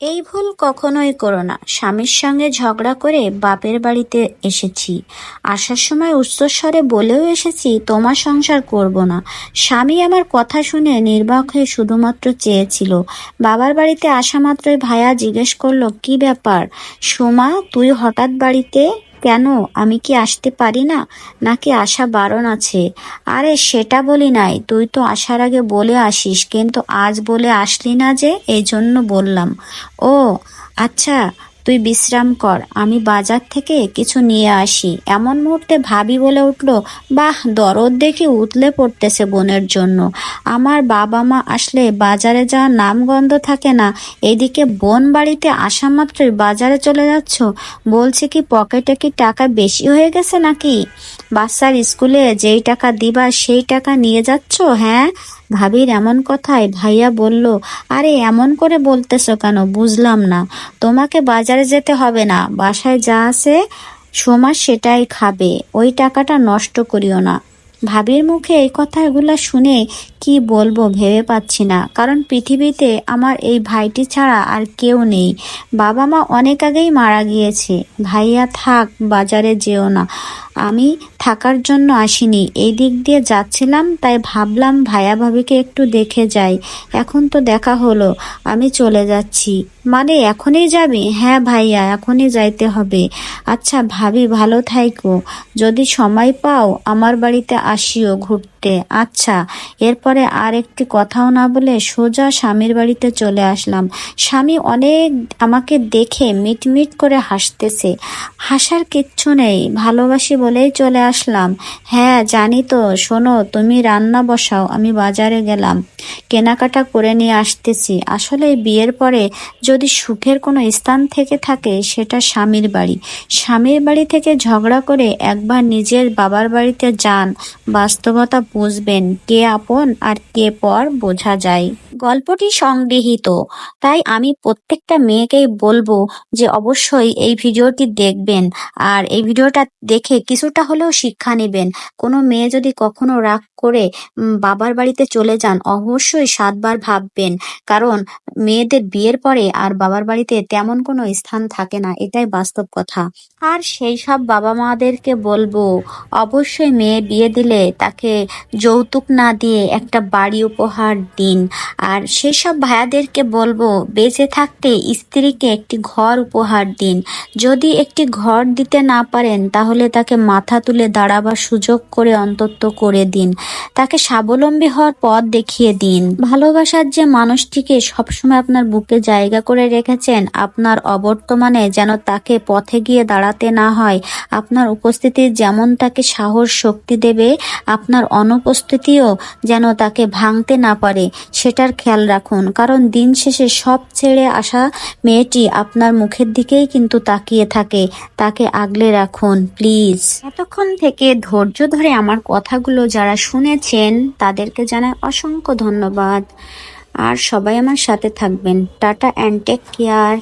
এই ভুল কখনোই করো না। স্বামীর সঙ্গে ঝগড়া করে বাপের বাড়িতে এসেছি। আসার সময় উচ্চস্বরে বলেও এসেছি, তোমার সংসার করব না। স্বামী আমার কথা শুনে নির্বাক হয়ে শুধুমাত্র চেয়েছিল। বাবার বাড়িতে আসা মাত্রই ভাইয়া জিজ্ঞেস করল, কি ব্যাপার? সোমা, তুই হঠাৎ বাড়িতে কেন? আমি কি আসতে পারি না? নাকি আসা বারণ আছে? আরে, সেটা বলি নাই। তুই তো আসার আগে বলে আসিস, কিন্তু আজ বলে আসলি না যে এই জন্য বললাম। ও আচ্ছা তুই বিশ্রাম কর, আমি বাজার থেকে কিছু নিয়ে আসি। এমন মুহূর্তে ভাবি বলে উঠল, বাহ, দরদ দেখে উতলে পড়তেছে বোনের জন্য। আমার বাবা মা আসলে বাজারে যাওয়ার নামগন্ধ থাকে না। এদিকে বোন বাড়িতে আসা মাত্রই বাজারে চলে যাচ্ছ? বলছে কি, পকেটে কি টাকা বেশি হয়ে গেছে নাকি? বাচ্চার স্কুলে যেই টাকা দিবা, সেই টাকা নিয়ে যাচ্ছ হ্যাঁ? ভাবির এমন কথায় ভাইয়া বলল, আরে, এমন করে বলতেছো কেন? বুঝলাম না। তোমাকে বাজারে যেতে হবে না। বাসায় যা আছে সোমা সেটাই খাবে। ওই টাকাটা নষ্ট করিও না। ভাবির মুখে এই কথাগুলো শুনে কি বলব ভেবে পাচ্ছি না, কারণ পৃথিবীতে আমার এই ভাইটি ছাড়া আর কেউ নেই। বাবা মা অনেক আগেই মারা গিয়েছে। ভাইয়া থাক, বাজারে যেও না। আমি থাকার জন্য আসিনি। এই দিক দিয়ে যাচ্ছিলাম, তাই ভাবলাম ভাইয়া ভাবিকে একটু দেখে যাই। এখন তো দেখা হলো, আমি চলে যাচ্ছি। মানে এখনই যাবি? হ্যাঁ ভাইয়া, এখনই যাইতে হবে। আচ্ছা ভাবি, ভালো থাইকো। যদি সময় পাও, আমার বাড়িতে আসিও ঘুরতে। আচ্ছা এরপরে আর একটি কথাও না বলে সোজা স্বামীর বাড়িতে চলে আসলাম। স্বামী অনেক আমাকে দেখে মিটমিট করে হাসতেছে। হাসার কিচ্ছু নেই, ভালোবাসি বলেই চলে আসলাম। হ্যাঁ জানি তো, শোনো, তুমি রান্না বসাও, আমি বাজারে গেলাম। কেনাকাটা করে নিয়ে আসতেছি। আসলে বিয়ের পরে যদি সুখের কোনো স্থান থেকে থাকে, সেটা স্বামীর বাড়ি। স্বামীর বাড়ি থেকে ঝগড়া করে একবার নিজের বাবার বাড়িতে যান, বাস্তবতা বুঝবেন কে আপন আর কে পর বোঝা যায়। গল্পটি সংগৃহীত। তাই আমি প্রত্যেকটা মেয়েকেই বলব যে অবশ্যই এই ভিডিওটি দেখবেন। আর এই ভিডিওটা দেখে কিছুটা হলেও শিক্ষা নেবেন। কোনো মেয়ে যদি কখনো রাগ করে বাবার বাড়িতে চলে যান, অবশ্যই সাতবার ভাববেন। কারণ মেয়েদের বিয়ের পরে আর বাবার বাড়িতে তেমন কোনো স্থান থাকে না, এটাই বাস্তব কথা। আর সেই সব বাবা মাদেরকে বলব, অবশ্যই মেয়ে বিয়ে দিলে তাকে যৌতুক না দিয়ে একটা বাড়ি উপহার দিন। আর সেসব ভাইয়াদেরকে বলব, বেঁচে থাকতে স্ত্রীকে একটি ঘর উপহার দিন। যদি একটি ঘর দিতে না পারেন, তাহলে তাকে মাথা তুলে দাঁড়াবার সুযোগ করে অন্তত করে দিন। তাকে স্বাবলম্বী হওয়ার পথ দেখিয়ে দিন। ভালোবাসার যে মানুষটিকে সবসময় আপনার বুকে জায়গা করে রেখেছেন, আপনার অবর্তমানে যেন তাকে পথে গিয়ে দাঁড়াতে না হয়। আপনার উপস্থিতি যেমন তাকে সাহস, শক্তি দেবে, আপনার অনুপস্থিতিও যেন তাকে ভাঙতে না পারে, সেটার খেয়াল রাখুন। কারণ দিন শেষে সব ছেড়ে আসা মেয়েটি আপনার মুখের দিকেই কিন্তু তাকিয়ে থাকে। তাকে আগলে রাখুন, প্লিজ। এতক্ষণ থেকে ধৈর্য ধরে আমার কথাগুলো যারা শুনেছেন, তাদেরকে জানায় অসংখ্য ধন্যবাদ। আর সবাই আমার সাথে থাকবেন। Tata and take care.